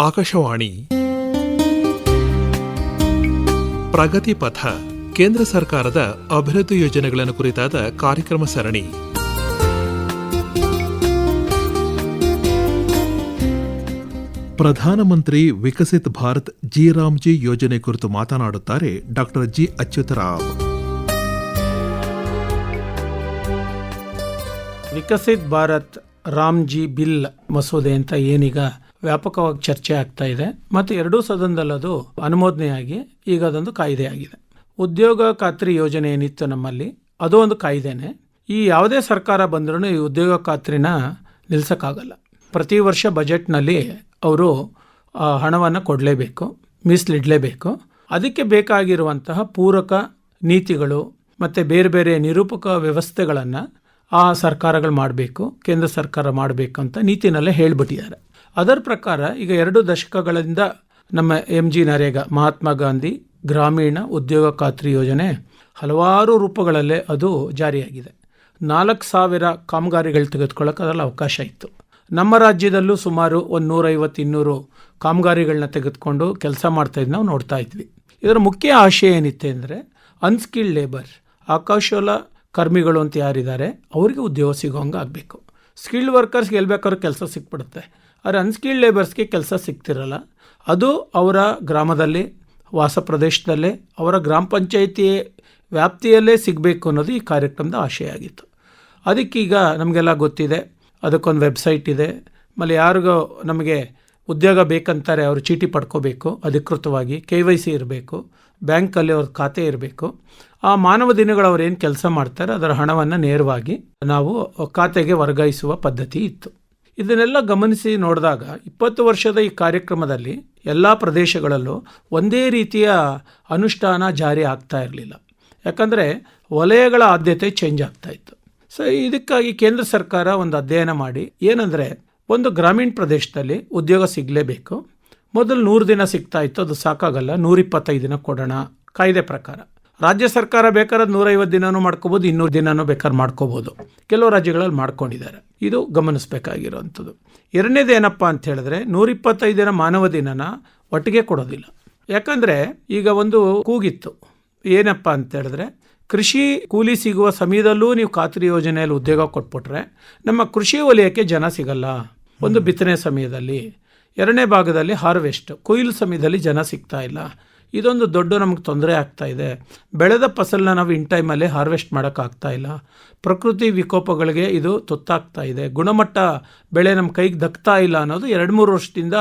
ಆಕಾಶವಾಣಿ. ಪ್ರಗತಿ ಪಥ, ಕೇಂದ್ರ ಸರ್ಕಾರದ ಅಭಿವೃದ್ಧಿ ಯೋಜನೆಗಳನ್ನು ಕುರಿತಾದ ಕಾರ್ಯಕ್ರಮ ಸರಣಿ. ಪ್ರಧಾನಮಂತ್ರಿ ವಿಕಸಿತ್ ಭಾರತ್ ಜಿ ರಾಮ್ಜಿ ಯೋಜನೆ ಕುರಿತು ಮಾತನಾಡುತ್ತಾರೆ doctor G Achyuta Rao. Viksit Bharat Ramji bill ಮಸೂದೆ ಅಂತ ಏನೀಗ ವ್ಯಾಪಕವಾಗಿ ಚರ್ಚೆ ಆಗ್ತಾ ಇದೆ. ಮತ್ತು ಎರಡೂ ಸದನದಲ್ಲಿ ಅನುಮೋದನೆಯಾಗಿ ಈಗ ಅದೊಂದು ಕಾಯ್ದೆಯಾಗಿದೆ. ಉದ್ಯೋಗ ಖಾತ್ರಿ ಯೋಜನೆ ಏನಿತ್ತು ನಮ್ಮಲ್ಲಿ, ಅದು ಒಂದು ಕಾಯ್ದೆನೆ. ಈ ಯಾವುದೇ ಸರ್ಕಾರ ಬಂದರೂ ಈ ಉದ್ಯೋಗ ಖಾತ್ರಿನ ನಿಲ್ಸೋಕ್ಕಾಗಲ್ಲ. ಪ್ರತಿ ವರ್ಷ ಬಜೆಟ್ನಲ್ಲಿ ಅವರು ಹಣವನ್ನು ಕೊಡಲೇಬೇಕು, ಮೀಸಲಿಡಲೇಬೇಕು. ಅದಕ್ಕೆ ಬೇಕಾಗಿರುವಂತಹ ಪೂರಕ ನೀತಿಗಳು ಮತ್ತು ಬೇರೆ ಬೇರೆ ನಿರೂಪಕ ವ್ಯವಸ್ಥೆಗಳನ್ನು ಆ ಸರ್ಕಾರಗಳು ಮಾಡಬೇಕು, ಕೇಂದ್ರ ಸರ್ಕಾರ ಮಾಡಬೇಕು ಅಂತ ನೀತಿನಲ್ಲೇ ಹೇಳಿಬಿಟ್ಟಿದ್ದಾರೆ. ಅದರ ಪ್ರಕಾರ ಈಗ ಎರಡು ದಶಕಗಳಿಂದ ನಮ್ಮ M G NREGA, Mahatma Gandhi ಗ್ರಾಮೀಣ ಉದ್ಯೋಗ ಖಾತ್ರಿ ಯೋಜನೆ ಹಲವಾರು ರೂಪಗಳಲ್ಲೇ ಅದು ಜಾರಿಯಾಗಿದೆ. ನಾಲ್ಕು ಸಾವಿರ ಕಾಮಗಾರಿಗಳು ತೆಗೆದುಕೊಳ್ಳೋಕೆ ಅದರಲ್ಲಿ ಅವಕಾಶ ಇತ್ತು. ನಮ್ಮ ರಾಜ್ಯದಲ್ಲೂ ಸುಮಾರು ಒಂದು ನೂರೈವತ್ತು ಇನ್ನೂರು ಕಾಮಗಾರಿಗಳನ್ನ ತೆಗೆದುಕೊಂಡು ಕೆಲಸ ಮಾಡ್ತಾಯಿದ್ದು ನಾವು ನೋಡ್ತಾ ಇದ್ವಿ. ಇದರ ಮುಖ್ಯ ಆಶಯ ಏನಿತ್ತು ಅಂದರೆ ಅನ್ಸ್ಕಿಲ್ಡ್ ಲೇಬರ್ ಆಕಾಶೋಲ ಕರ್ಮಿಗಳು ಅಂತ ಯಾರಿದ್ದಾರೆ, ಅವರಿಗೆ ಉದ್ಯೋಗ ಸಿಗೋಂಗೆ ಆಗಬೇಕು. ಸ್ಕಿಲ್ಡ್ ವರ್ಕರ್ಸ್ಗೆ ಎಲ್ಲಿ ಬೇಕಾದ್ರೂ ಕೆಲಸ ಸಿಕ್ಬಿಡುತ್ತೆ. ಆದರೆ ಅನ್ಸ್ಕಿಲ್ಡ್ ಲೇಬರ್ಸ್ಗೆ ಕೆಲಸ ಸಿಗ್ತಿರಲ್ಲ. ಅದು ಅವರ ಗ್ರಾಮದಲ್ಲಿ, ವಾಸ ಪ್ರದೇಶದಲ್ಲೇ, ಅವರ ಗ್ರಾಮ ಪಂಚಾಯಿತಿ ವ್ಯಾಪ್ತಿಯಲ್ಲೇ ಸಿಗಬೇಕು ಅನ್ನೋದು ಈ ಕಾರ್ಯಕ್ರಮದ ಆಶಯ ಆಗಿತ್ತು ಅದಕ್ಕೀಗ ನಮಗೆಲ್ಲ ಗೊತ್ತಿದೆ, ಅದಕ್ಕೊಂದು ವೆಬ್ಸೈಟ್ ಇದೆ. ಆಮೇಲೆ ಯಾರಿಗೂ ನಮಗೆ ಉದ್ಯೋಗ ಬೇಕಂತಾರೆ ಅವರು ಚೀಟಿ ಪಡ್ಕೋಬೇಕು, ಅಧಿಕೃತವಾಗಿ ಕೆ ವೈ ಸಿ ಇರಬೇಕು, ಬ್ಯಾಂಕಲ್ಲಿ ಅವ್ರ ಖಾತೆ ಇರಬೇಕು. ಆ ಮಾನವ ದಿನಗಳು ಏನು ಕೆಲಸ ಮಾಡ್ತಾರೆ ಅದರ ಹಣವನ್ನು ನೇರವಾಗಿ ನಾವು ಖಾತೆಗೆ ವರ್ಗಾಯಿಸುವ ಪದ್ಧತಿ ಇತ್ತು. ಇದನ್ನೆಲ್ಲ ಗಮನಿಸಿ ನೋಡಿದಾಗ ಇಪ್ಪತ್ತು ವರ್ಷದ ಈ ಕಾರ್ಯಕ್ರಮದಲ್ಲಿ ಎಲ್ಲ ಪ್ರದೇಶಗಳಲ್ಲೂ ಒಂದೇ ರೀತಿಯ ಅನುಷ್ಠಾನ ಜಾರಿ ಆಗ್ತಾ ಇರಲಿಲ್ಲ. ಯಾಕಂದರೆ ವಲಯಗಳ ಆದ್ಯತೆ ಚೇಂಜ್ ಆಗ್ತಾ ಇತ್ತು. ಸೊ ಇದಕ್ಕಾಗಿ ಕೇಂದ್ರ ಸರ್ಕಾರ ಒಂದು ಅಧ್ಯಯನ ಮಾಡಿ, ಏನಂದರೆ ಒಂದು ಗ್ರಾಮೀಣ ಪ್ರದೇಶದಲ್ಲಿ ಉದ್ಯೋಗ ಸಿಗಲೇಬೇಕು. ಮೊದಲು ನೂರು ದಿನ ಸಿಗ್ತಾ ಇತ್ತು, ಅದು ಸಾಕಾಗಲ್ಲ, ನೂರಿಪ್ಪತ್ತೈದು ದಿನ ಕೊಡೋಣ, ಕಾಯ್ದೆ ಪ್ರಕಾರ. ರಾಜ್ಯ ಸರ್ಕಾರ ಬೇಕಾದ್ರೆ ನೂರೈವತ್ತು ದಿನನೂ ಮಾಡ್ಕೋಬೋದು, ಇನ್ನೂರು ದಿನನೂ ಬೇಕಾದ್ರೆ ಮಾಡ್ಕೋಬೋದು. ಕೆಲವು ರಾಜ್ಯಗಳಲ್ಲಿ ಮಾಡ್ಕೊಂಡಿದ್ದಾರೆ. ಇದು ಗಮನಿಸಬೇಕಾಗಿರುವಂಥದ್ದು. ಎರಡನೇದು ಏನಪ್ಪ ಅಂತ ಹೇಳಿದ್ರೆ, ನೂರಿಪ್ಪತ್ತೈದು ದಿನ ಮಾನವ ದಿನನ ಒಟ್ಟಿಗೆ ಕೊಡೋದಿಲ್ಲ. ಯಾಕಂದರೆ ಈಗ ಒಂದು ಕೂಗಿತ್ತು. ಏನಪ್ಪ ಅಂತ ಹೇಳಿದ್ರೆ, ಕೃಷಿ ಕೂಲಿ ಸಿಗುವ ಸಮಯದಲ್ಲೂ ನೀವು ಖಾತ್ರಿ ಯೋಜನೆಯಲ್ಲಿ ಉದ್ಯೋಗ ಕೊಟ್ಬಿಟ್ರೆ ನಮ್ಮ ಕೃಷಿ ವಲಯಕ್ಕೆ ಜನ ಸಿಗಲ್ಲ. ಒಂದು ಬಿತ್ತನೆ ಸಮಯದಲ್ಲಿ. ಎರಡನೇ ಭಾಗದಲ್ಲಿ ಹಾರ್ವೆಸ್ಟ್. ಕೊಯ್ಲು ಸಮಯದಲ್ಲಿ ಜನ ಸಿಗ್ತಾ ಇಲ್ಲ. ಇದೊಂದು ದೊಡ್ಡ ನಮಗೆ ತೊಂದರೆ ಆಗ್ತಾ ಇದೆ. ಬೆಳೆದ ಫಸಲನ್ನ ನಾವು ಇನ್ ಟೈಮಲ್ಲಿ ಹಾರ್ವೆಸ್ಟ್ ಮಾಡೋಕ್ಕಾಗ್ತಾ ಇಲ್ಲ. ಪ್ರಕೃತಿ ವಿಕೋಪಗಳಿಗೆ ಇದು ತುತ್ತಾಗ್ತಾ ಇದೆ. ಗುಣಮಟ್ಟ ಬೆಳೆ ನಮ್ಮ ಕೈಗೆ ದಕ್ತಾ ಇಲ್ಲ ಅನ್ನೋದು ಎರಡು ಮೂರು ವರ್ಷದಿಂದ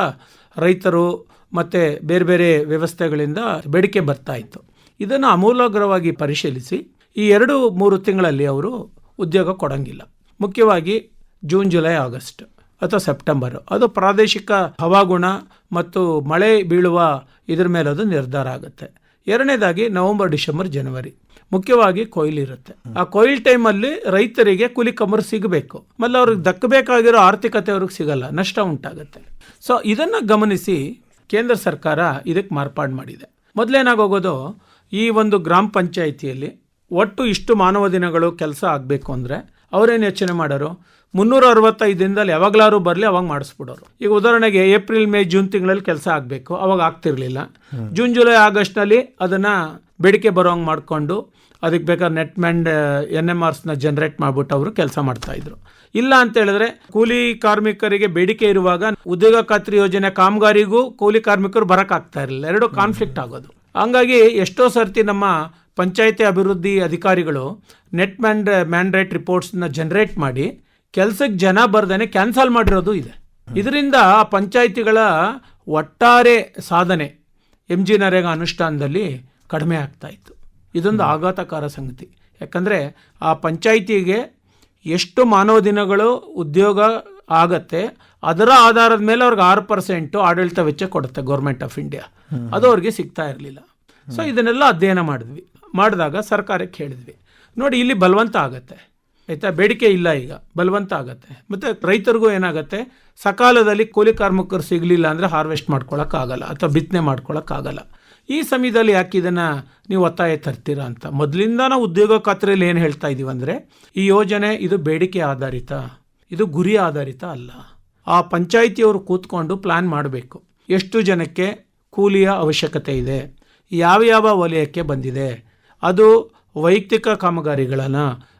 ರೈತರು ಮತ್ತು ಬೇರೆ ಬೇರೆ ವ್ಯವಸ್ಥೆಗಳಿಂದ ಬೇಡಿಕೆ ಬರ್ತಾ ಇತ್ತು. ಇದನ್ನು ಅಮೂಲಾಗ್ರವಾಗಿ ಪರಿಶೀಲಿಸಿ ಈ ಎರಡು ಮೂರು ತಿಂಗಳಲ್ಲಿ ಅವರು ಉದ್ಯೋಗ ಕೊಡಂಗಿಲ್ಲ. ಮುಖ್ಯವಾಗಿ ಜೂನ್, ಜುಲೈ, ಆಗಸ್ಟ್. ಅಥವಾ ಸೆಪ್ಟೆಂಬರ್. ಅದು ಪ್ರಾದೇಶಿಕ ಹವಾಗುಣ ಮತ್ತು ಮಳೆ ಬೀಳುವ ಇದರ ಮೇಲೆ ಅದು ನಿರ್ಧಾರ ಆಗುತ್ತೆ. ಎರಡನೇದಾಗಿ ನವೆಂಬರ್, ಡಿಸೆಂಬರ್, ಜನವರಿ. ಮುಖ್ಯವಾಗಿ ಕೊಯ್ಲು ಇರುತ್ತೆ. ಆ ಕೊಯ್ಲ್ ಟೈಮಲ್ಲಿ ರೈತರಿಗೆ ಕೂಲಿ ಕಮರ್ ಸಿಗಬೇಕು. ಮಲ್ಲ ಅವ್ರಿಗೆ ದಕ್ಕಬೇಕಾಗಿರೋ ಆರ್ಥಿಕತೆ ಅವ್ರಿಗೆ ಸಿಗಲ್ಲ, ನಷ್ಟ ಉಂಟಾಗುತ್ತೆ. ಸೊ ಇದನ್ನು ಗಮನಿಸಿ ಕೇಂದ್ರ ಸರ್ಕಾರ ಇದಕ್ಕೆ ಮಾರ್ಪಾಡು ಮಾಡಿದೆ. ಮೊದಲೇನಾಗೋಗೋದು, ಈ ಒಂದು ಗ್ರಾಮ ಪಂಚಾಯಿತಿಯಲ್ಲಿ ಒಟ್ಟು ಇಷ್ಟು ಮಾನವ ದಿನಗಳು ಕೆಲಸ ಆಗಬೇಕು ಅಂದರೆ ಅವರೇನು ಯೋಚನೆ ಮಾಡೋರು? ಮುನ್ನೂರ ಅರವತ್ತೈದು ದಿನದಲ್ಲಿ ಯಾವಾಗಲಾರು ಬರಲಿ ಅವಾಗ ಮಾಡಿಸ್ಬಿಡೋರು. ಈಗ ಉದಾಹರಣೆಗೆ ಏಪ್ರಿಲ್ ಮೇ ಜೂನ್ ತಿಂಗಳಲ್ಲಿ ಕೆಲಸ ಆಗಬೇಕು ಅವಾಗ ಆಗ್ತಿರ್ಲಿಲ್ಲ. ಜೂನ್ ಜುಲೈ ಆಗಸ್ಟ್ನಲ್ಲಿ ಅದನ್ನು ಬೇಡಿಕೆ ಬರೋಂಗೆ ಮಾಡಿಕೊಂಡು ಅದಕ್ಕೆ ಬೇಕಾದ್ರೆ ನೆಟ್ ಮ್ಯಾಂಡ್ ಎನ್ ಎಂ ಆರ್ಸ್ನ ಜನ್ರೇಟ್ ಮಾಡಿಬಿಟ್ಟು ಅವರು ಕೆಲಸ ಮಾಡ್ತಾಯಿದ್ರು ಇಲ್ಲ ಅಂತ ಹೇಳಿದ್ರೆ ಕೂಲಿ ಕಾರ್ಮಿಕರಿಗೆ ಬೇಡಿಕೆ ಇರುವಾಗ ಉದ್ಯೋಗ ಖಾತ್ರಿ ಯೋಜನೆ ಕಾಮಗಾರಿಗೂ ಕೂಲಿ ಕಾರ್ಮಿಕರು ಬರೋಕ್ಕಾಗ್ತಾ ಇರಲಿಲ್ಲ. ಎರಡು ಕಾನ್ಫ್ಲಿಕ್ಟ್ ಆಗೋದು. ಹಂಗಾಗಿ ಎಷ್ಟೋ ಸರ್ತಿ ನಮ್ಮ ಪಂಚಾಯತಿ ಅಭಿವೃದ್ಧಿ ಅಧಿಕಾರಿಗಳು ನೆಟ್ ಮ್ಯಾಂಡ್ ಮ್ಯಾಂಡ್ರೇಟ್ ರಿಪೋರ್ಟ್ಸ್ನ ಜನರೇಟ್ ಮಾಡಿ ಕೆಲಸಕ್ಕೆ ಜನ ಬರ್ದೇ ಕ್ಯಾನ್ಸಲ್ ಮಾಡಿರೋದು ಇದೆ. ಇದರಿಂದ ಪಂಚಾಯಿತಿಗಳ ಒಟ್ಟಾರೆ ಸಾಧನೆ ಎಂ ಜಿ ನರೇಗಾ ಅನುಷ್ಠಾನದಲ್ಲಿ ಕಡಿಮೆ ಆಗ್ತಾ ಇತ್ತು. ಇದೊಂದು ಆಘಾತಕಾರ ಸಂಗತಿ. ಯಾಕಂದರೆ ಆ ಪಂಚಾಯಿತಿಗೆ ಎಷ್ಟು ಮಾನವ ದಿನಗಳು ಉದ್ಯೋಗ ಆಗತ್ತೆ ಅದರ ಆಧಾರದ ಮೇಲೆ ಅವ್ರಿಗೆ ಆರು ಪರ್ಸೆಂಟು ಆಡಳಿತ ವೆಚ್ಚ ಕೊಡುತ್ತೆ ಗೌರ್ಮೆಂಟ್ ಆಫ್ ಇಂಡಿಯಾ. ಅದು ಅವ್ರಿಗೆ ಸಿಗ್ತಾ ಇರಲಿಲ್ಲ. ಸೊ ಇದನ್ನೆಲ್ಲ ಅಧ್ಯಯನ ಮಾಡಿದ್ವಿ. ಮಾಡಿದಾಗ ಸರ್ಕಾರಕ್ಕೆ ಹೇಳಿದ್ವಿ. ನೋಡಿ, ಇಲ್ಲಿ ಬಲವಂತ ಆಗತ್ತೆ. ಆಯಿತಾ? ಬೇಡಿಕೆ ಇಲ್ಲ ಈಗ. ಬಲವಂತ ಆಗುತ್ತೆ. ಮತ್ತು ರೈತರಿಗೂ ಏನಾಗುತ್ತೆ? ಸಕಾಲದಲ್ಲಿ ಕೂಲಿ ಕಾರ್ಮಿಕರು ಸಿಗಲಿಲ್ಲ ಅಂದರೆ ಹಾರ್ವೆಸ್ಟ್ ಮಾಡ್ಕೊಳ್ಳೋಕ್ಕಾಗಲ್ಲ ಅಥವಾ ಬಿತ್ತನೆ ಮಾಡ್ಕೊಳ್ಳೋಕ್ಕಾಗಲ್ಲ ಈ ಸಮಯದಲ್ಲಿ ಯಾಕೆ ಇದನ್ನು ನೀವು ಒತ್ತಾಯ ತರ್ತೀರಾ ಅಂತ? ಮೊದಲಿಂದ ನಾವು ಉದ್ಯೋಗ ಖಾತ್ರಿಯಲ್ಲಿ ಏನು ಹೇಳ್ತಾ ಇದ್ದೀವಿ ಅಂದರೆ, ಈ ಯೋಜನೆ ಇದು ಬೇಡಿಕೆ ಆಧಾರಿತ, ಇದು ಗುರಿ ಆಧಾರಿತ ಅಲ್ಲ. ಆ ಪಂಚಾಯಿತಿಯವರು ಕೂತ್ಕೊಂಡು ಪ್ಲ್ಯಾನ್ ಮಾಡಬೇಕು. ಎಷ್ಟು ಜನಕ್ಕೆ ಕೂಲಿಯ ಅವಶ್ಯಕತೆ ಇದೆ? ಯಾವ ಯಾವ ವಲಯಕ್ಕೆ ಬಂದಿದೆ? ಅದು ವೈಯಕ್ತಿಕ ಕಾಮಗಾರಿಗಳನ್ನ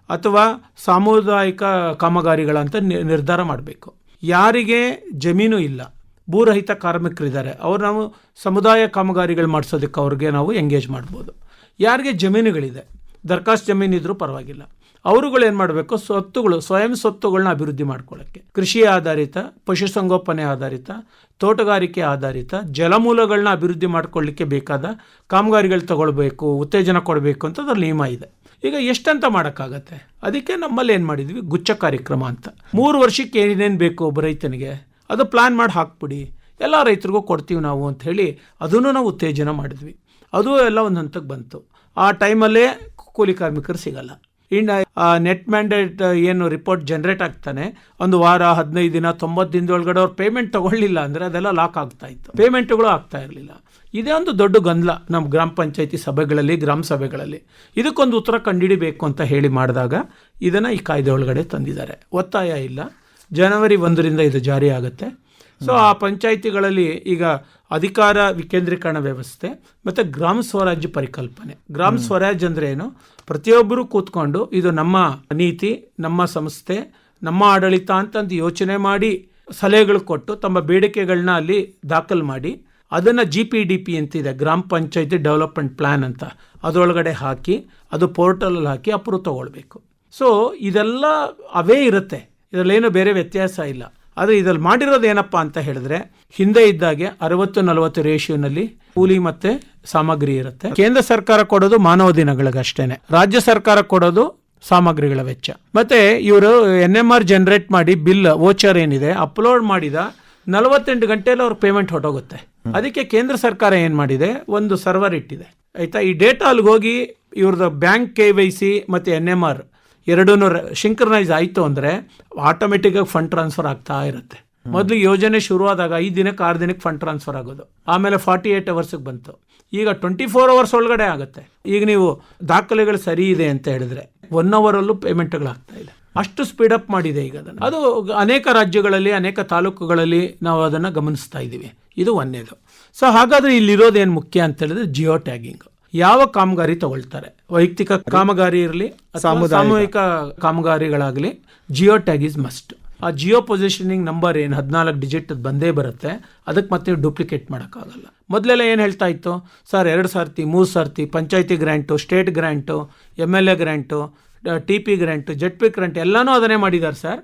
ಅಥವಾ ಸಾಮುದಾಯಿಕ ಕಾಮಗಾರಿಗಳಂತ ನಿರ್ಧಾರ ಮಾಡಬೇಕು. ಯಾರಿಗೆ ಜಮೀನು ಇಲ್ಲ, ಭೂರಹಿತ ಕಾರ್ಮಿಕರಿದ್ದಾರೆ, ಅವ್ರು ನಾವು ಸಮುದಾಯ ಕಾಮಗಾರಿಗಳು ಮಾಡಿಸೋದಕ್ಕೆ ಅವ್ರಿಗೆ ನಾವು ಎಂಗೇಜ್ ಮಾಡ್ಬೋದು. ಯಾರಿಗೆ ಜಮೀನುಗಳಿದೆ, ದರ್ಖಾಸ್ತು ಜಮೀನು ಇದ್ರೂ ಪರವಾಗಿಲ್ಲ. ಅವರುಗಳು ಏನು ಮಾಡಬೇಕು? ಸ್ವತ್ತುಗಳು, ಸ್ವಯಂ ಸ್ವತ್ತುಗಳನ್ನ ಅಭಿವೃದ್ಧಿ ಮಾಡ್ಕೊಳ್ಳೋಕ್ಕೆ ಕೃಷಿ ಆಧಾರಿತ, ಪಶುಸಂಗೋಪನೆ ಆಧಾರಿತ, ತೋಟಗಾರಿಕೆ ಆಧಾರಿತ ಜಲಮೂಲಗಳನ್ನ ಅಭಿವೃದ್ಧಿ ಮಾಡ್ಕೊಳ್ಳಿಕ್ಕೆ ಬೇಕಾದ ಕಾಮಗಾರಿಗಳು ತಗೊಳ್ಬೇಕು, ಉತ್ತೇಜನ ಕೊಡಬೇಕು ಅಂತ ಅದರ ನಿಯಮ ಇದೆ. ಈಗ ಎಷ್ಟಂತ ಮಾಡೋಕ್ಕಾಗತ್ತೆ? ಅದಕ್ಕೆ ನಮ್ಮಲ್ಲಿ ಏನು ಮಾಡಿದ್ವಿ? ಗುಚ್ಛ ಕಾರ್ಯಕ್ರಮ ಅಂತ. ಮೂರು ವರ್ಷಕ್ಕೆ ಏನೇನು ಬೇಕು ಒಬ್ಬ ರೈತನಿಗೆ? ಅದು ಪ್ಲಾನ್ ಮಾಡಿ ಹಾಕ್ಬಿಡಿ. ಎಲ್ಲ ರೈತರಿಗೂ ಕೊಡ್ತೀವಿ ನಾವು ಅಂತ ಹೇಳಿ ಅದನ್ನು ನಾವು ಉತ್ತೇಜನ ಮಾಡಿದ್ವಿ. ಅದು ಎಲ್ಲ ಒಂದು ಹಂತಕ್ಕೆ ಬಂತು. ಆ ಟೈಮಲ್ಲೇ ಕೂಲಿ ಕಾರ್ಮಿಕರು ಸಿಗಲ್ಲ. ಇನ್ನು ನೆಟ್ ಮ್ಯಾಂಡೇಟ್ ಏನು ರಿಪೋರ್ಟ್ ಜನರೇಟ್ ಆಗ್ತಾನೆ. ಒಂದು ವಾರ, ಹದಿನೈದು ದಿನ, ತೊಂಬತ್ತು ದಿನದೊಳಗಡೆ ಅವ್ರು ಪೇಮೆಂಟ್ ತಗೊಳ್ಳಿಲ್ಲ ಅಂದರೆ ಅದೆಲ್ಲ ಲಾಕ್ ಆಗ್ತಾ ಇತ್ತು. ಪೇಮೆಂಟ್ಗಳು ಆಗ್ತಾ ಇರಲಿಲ್ಲ. ಇದೇ ಒಂದು ದೊಡ್ಡ ಗೊಂದಲ ನಮ್ಮ ಗ್ರಾಮ ಪಂಚಾಯತಿ ಸಭೆಗಳಲ್ಲಿ, ಗ್ರಾಮ ಸಭೆಗಳಲ್ಲಿ. ಇದಕ್ಕೊಂದು ಉತ್ತರ ಕಂಡಿಡಿಬೇಕು ಅಂತ ಹೇಳಿ ಮಾಡಿದಾಗ ಇದನ್ನು ಈ ಕಾಯ್ದೆ ಒಳಗಡೆ ತಂದಿದ್ದಾರೆ. ಒತ್ತಾಯ ಇಲ್ಲ. ಜನವರಿ ಒಂದರಿಂದ ಇದು ಜಾರಿ ಆಗುತ್ತೆ ಸೊ ಆ ಪಂಚಾಯಿತಿಗಳಲ್ಲಿ ಈಗ ಅಧಿಕಾರ ವಿಕೇಂದ್ರೀಕರಣ ವ್ಯವಸ್ಥೆ ಮತ್ತು ಗ್ರಾಮ ಸ್ವರಾಜ್ಯ ಪರಿಕಲ್ಪನೆ. ಗ್ರಾಮ ಸ್ವರಾಜ್ ಅಂದರೆ ಏನು? ಪ್ರತಿಯೊಬ್ಬರು ಕೂತ್ಕೊಂಡು ಇದು ನಮ್ಮ ನೀತಿ ನಮ್ಮ ಸಂಸ್ಥೆ ನಮ್ಮ ಆಡಳಿತ ಅಂತಂದು ಯೋಚನೆ ಮಾಡಿ ಸಲಹೆಗಳು ಕೊಟ್ಟು ತಮ್ಮ ಬೇಡಿಕೆಗಳನ್ನ ಅಲ್ಲಿ ದಾಖಲು ಮಾಡಿ ಅದನ್ನು ಜಿ ಪಿ ಡಿ ಪಿ ಅಂತಿದೆ ಗ್ರಾಮ ಪಂಚಾಯತಿ ಡೆವಲಪ್ಮೆಂಟ್ ಪ್ಲ್ಯಾನ್ ಅಂತ. ಅದರೊಳಗಡೆ ಹಾಕಿ ಅದು ಪೋರ್ಟಲಲ್ಲಿ ಹಾಕಿ ಅಪ್ರೂವ್ ತೊಗೊಳ್ಬೇಕು. ಸೊ ಇದೆಲ್ಲ ಅವೇ ಇರುತ್ತೆ. ಇದರಲ್ಲೇನು ಬೇರೆ ವ್ಯತ್ಯಾಸ ಇಲ್ಲ. ಆದರೆ ಇದರಲ್ಲಿ ಮಾಡಿರೋದು ಏನಪ್ಪ ಅಂತ ಹೇಳಿದ್ರೆ ಹಿಂದೆ ಇದ್ದಾಗೆ ಅರವತ್ತು ನಲವತ್ತು ರೇಷಿಯೋನಲ್ಲಿ ಕೂಲಿ ಮತ್ತೆ ಸಾಮಗ್ರಿ ಇರುತ್ತೆ. ಕೇಂದ್ರ ಸರ್ಕಾರ ಕೊಡೋದು ಮಾನವ ದಿನಗಳಿಗಷ್ಟೇನೆ. ರಾಜ್ಯ ಸರ್ಕಾರ ಕೊಡೋದು ಸಾಮಗ್ರಿಗಳ ವೆಚ್ಚ. ಮತ್ತೆ ಇವರು ಎನ್ ಎಂ ಆರ್ ಜನರೇಟ್ ಮಾಡಿ ಬಿಲ್ ವೋಚರ್ ಏನಿದೆ ಅಪ್ಲೋಡ್ ಮಾಡಿದ ನಲವತ್ತೆಂಟು ಗಂಟೆಯಲ್ಲಿ ಅವ್ರ ಪೇಮೆಂಟ್ ಹೊಟ್ಟೋಗುತ್ತೆ ಅದಕ್ಕೆ ಕೇಂದ್ರ ಸರ್ಕಾರ ಏನು ಮಾಡಿದೆ? ಒಂದು ಸರ್ವರ್ ಇಟ್ಟಿದೆ. ಆಯ್ತಾ? ಈ ಡೇಟಾ ಅಲ್ಲಿಗೆ ಹೋಗಿ ಇವ್ರದ್ದು ಬ್ಯಾಂಕ್ ಕೆ ವೈ ಸಿ ಮತ್ತು ಎನ್ ಎಂ ಆರ್ ಎರಡೂ ಶಿಂಕ್ರನೈಸ್ ಆಯಿತು ಅಂದರೆ ಆಟೋಮೆಟಿಕ್ಕಾಗಿ ಫಂಡ್ ಟ್ರಾನ್ಸ್ಫರ್ ಆಗ್ತಾ ಇರುತ್ತೆ. ಮೊದಲು ಯೋಜನೆ ಶುರುವಾದಾಗ ಐದು ದಿನಕ್ಕೆ ಆರು ದಿನಕ್ಕೆ ಫಂಡ್ ಟ್ರಾನ್ಸ್ಫರ್ ಆಗೋದು. ಆಮೇಲೆ ಫಾರ್ಟಿ ಏಟ್ ಅವರ್ಸಿಗೆ ಬಂತು. ಈಗ ಟ್ವೆಂಟಿ ಫೋರ್ ಅವರ್ಸ್ ಒಳಗಡೆ ಆಗುತ್ತೆ. ಈಗ ನೀವು ದಾಖಲೆಗಳು ಸರಿ ಇದೆ ಅಂತ ಹೇಳಿದ್ರೆ ಒನ್ ಅವರಲ್ಲೂ ಪೇಮೆಂಟ್ಗಳು ಆಗ್ತಾ ಇದೆ. ಅಷ್ಟು ಸ್ಪೀಡ್ ಅಪ್ ಮಾಡಿದೆ ಈಗ ಅದನ್ನು. ಅದು ಅನೇಕ ರಾಜ್ಯಗಳಲ್ಲಿ ಅನೇಕ ತಾಲೂಕುಗಳಲ್ಲಿ ನಾವು ಅದನ್ನು ಗಮನಿಸ್ತಾ ಇದ್ದೀವಿ. ಇದು ಒಂದೇದು. ಸೊ ಹಾಗಾದ್ರೆ ಇಲ್ಲಿರೋದೇನು ಮುಖ್ಯ ಅಂತ ಹೇಳಿದ್ರೆ ಜಿಯೋ ಟ್ಯಾಗಿಂಗ್. ಯಾವ ಕಾಮಗಾರಿ ತಗೊಳ್ತಾರೆ? ವೈಯಕ್ತಿಕ ಕಾಮಗಾರಿ ಇರಲಿ ಸಾಮೂಹಿಕ ಕಾಮಗಾರಿಗಳಾಗಲಿ ಜಿಯೋ ಟ್ಯಾಗ್ ಇಸ್ ಮಸ್ಟ್. ಆ ಜಿಯೋ ಪೊಸಿಷನಿಂಗ್ ನಂಬರ್ ಏನು ಹದಿನಾಲ್ಕು ಡಿಜಿಟ್ ಬಂದೇ ಬರುತ್ತೆ ಅದಕ್ಕೆ ಮತ್ತೆ ಡೂಪ್ಲಿಕೇಟ್ ಮಾಡೋಕ್ಕಾಗಲ್ಲ. ಮೊದಲೆಲ್ಲ ಏನು ಹೇಳ್ತಾ ಇತ್ತು? ಸರ್ ಎರಡು ಸರ್ತಿ ಮೂರು ಸರ್ತಿ ಪಂಚಾಯತಿ grant state grant M L A grant T P grant Z P grant ಎಲ್ಲನೂ ಅದನ್ನೇ ಮಾಡಿದ್ದಾರೆ ಸರ್.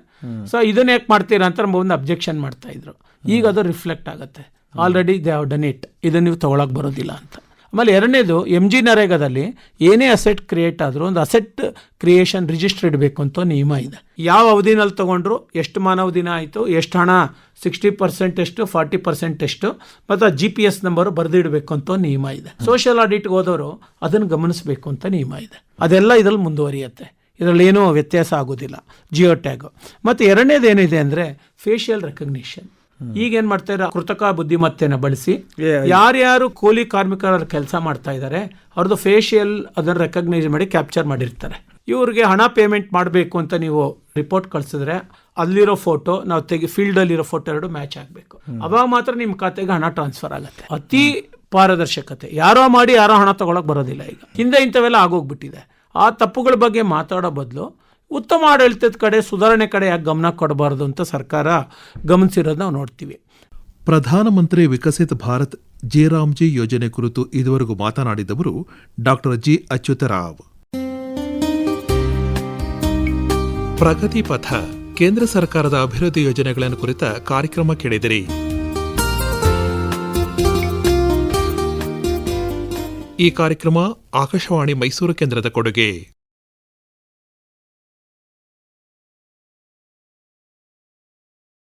ಸೊ ಇದನ್ನ ಯಾಕೆ ಮಾಡ್ತೀರಾ ಅಂತ ಒಂದು ಅಬ್ಜೆಕ್ಷನ್ ಮಾಡ್ತಾ ಇದ್ರು. ಈಗ ಅದು ರಿಫ್ಲೆಕ್ಟ್ ಆಗುತ್ತೆ. Already they have done it. ಇದನ್ನ ನೀವು ತಗೊಳಕ್ ಬರೋದಿಲ್ಲ ಅಂತ. ಆಮೇಲೆ ಎರಡನೇದು ಎಂ ಜಿ ನರೇಗಾದಲ್ಲಿ ಏನೇ ಅಸೆಟ್ ಕ್ರಿಯೇಟ್ ಆದರೂ ಒಂದು ಅಸೆಟ್ ಕ್ರಿಯೇಷನ್ ರಿಜಿಸ್ಟರ್ ಇಡಬೇಕು ಅಂತ ನಿಯಮ ಇದೆ. ಯಾವ ಅವಧಿನಲ್ಲಿ ತೊಗೊಂಡ್ರು, ಎಷ್ಟು ಮಾನವ ದಿನ ಆಯಿತು, ಎಷ್ಟು ಹಣ ಸಿಕ್ಸ್ಟಿ ಪರ್ಸೆಂಟ್ ಎಷ್ಟು ಫಾರ್ಟಿ ಪರ್ಸೆಂಟ್ ಎಷ್ಟು, ಮತ್ತು ಜಿ ಪಿ ಎಸ್ ನಂಬರು ಬರೆದಿಡಬೇಕು ಅಂತ ನಿಯಮ ಇದೆ. ಸೋಷಿಯಲ್ ಆಡಿಟ್ಗೆ ಹೋದವರು ಅದನ್ನು ಗಮನಿಸಬೇಕು ಅಂತ ನಿಯಮ ಇದೆ. ಅದೆಲ್ಲ ಇದರಲ್ಲಿ ಮುಂದುವರಿಯುತ್ತೆ. ಇದರಲ್ಲಿ ಏನೂ ವ್ಯತ್ಯಾಸ ಆಗೋದಿಲ್ಲ. ಜಿಯೋ ಟ್ಯಾಗು ಮತ್ತು ಎರಡನೇದು ಏನಿದೆ ಅಂದರೆ ಫೇಶಿಯಲ್ ರೆಕಗ್ನಿಷನ್ ಈಗ ಏನ್ ಇದ್ದಾರೆ ಕೃತಕ ಬುದ್ಧಿಮತ್ತೆನ ಬಳಸಿ ಯಾರ್ಯಾರು ಕೂಲಿ ಕಾರ್ಮಿಕರ ಕೆಲಸ ಮಾಡ್ತಾ ಇದ್ದಾರೆ ಅವ್ರದ್ದು ಫೇಶಿಯಲ್ ಅದನ್ನ ರೆಕಗ್ನೈಸ್ ಮಾಡಿ ಕ್ಯಾಪ್ಚರ್ ಮಾಡಿರ್ತಾರೆ. ಇವ್ರಿಗೆ ಹಣ ಪೇಮೆಂಟ್ ಮಾಡಬೇಕು ಅಂತ ನೀವು ರಿಪೋರ್ಟ್ ಕಳ್ಸಿದ್ರೆ ಅಲ್ಲಿರೋ ಫೋಟೋ ನಾವು ತೆಗಿ ಫೀಲ್ಡ್ ಅಲ್ಲಿರೋ ಫೋಟೋ ಎರಡು ಮ್ಯಾಚ್ ಆಗಬೇಕು. ಅವಾಗ ಮಾತ್ರ ನಿಮ್ಮ ಖಾತೆಗೆ ಹಣ ಟ್ರಾನ್ಸ್ಫರ್ ಆಗುತ್ತೆ. ಅತಿ ಪಾರದರ್ಶಕತೆ. ಯಾರೋ ಮಾಡಿ ಯಾರೋ ಹಣ ತಗೊಳಕ್ ಬರೋದಿಲ್ಲ ಈಗ. ಹಿಂದೆ ಇಂಥವೆಲ್ಲ ಆಗೋಗ್ಬಿಟ್ಟಿದೆ. ಆ ತಪ್ಪುಗಳ ಬಗ್ಗೆ ಮಾತಾಡೋ ಬದಲು ಉತ್ತಮ ಆಡಳಿತದ ಕಡೆ, ಸುಧಾರಣೆ ಕಡೆ ಯಾಕೆ ಗಮನ ಕೊಡಬಾರ್ದು ಅಂತ ಸರ್ಕಾರ ಗಮನಿಸಿರೋದು ನಾವು ನೋಡ್ತೀವಿ. ಪ್ರಧಾನಮಂತ್ರಿ ವಿಕಸಿತ ಭಾರತ್ ಜಿ ಯೋಜನೆ ಕುರಿತು ಇದುವರೆಗೂ ಮಾತನಾಡಿದವರು ಡಾಕ್ಟರ್ ಜಿ. ಅಚ್ಯುತರಾವ್. ಪ್ರಗತಿ ಪಥ, ಕೇಂದ್ರ ಸರ್ಕಾರದ ಅಭಿವೃದ್ಧಿ ಯೋಜನೆಗಳನ್ನು ಕುರಿತ ಕಾರ್ಯಕ್ರಮ ಕೇಳಿದಿರಿ. ಈ ಕಾರ್ಯಕ್ರಮ ಆಕಾಶವಾಣಿ ಮೈಸೂರು ಕೇಂದ್ರದ ಕೊಡುಗೆ.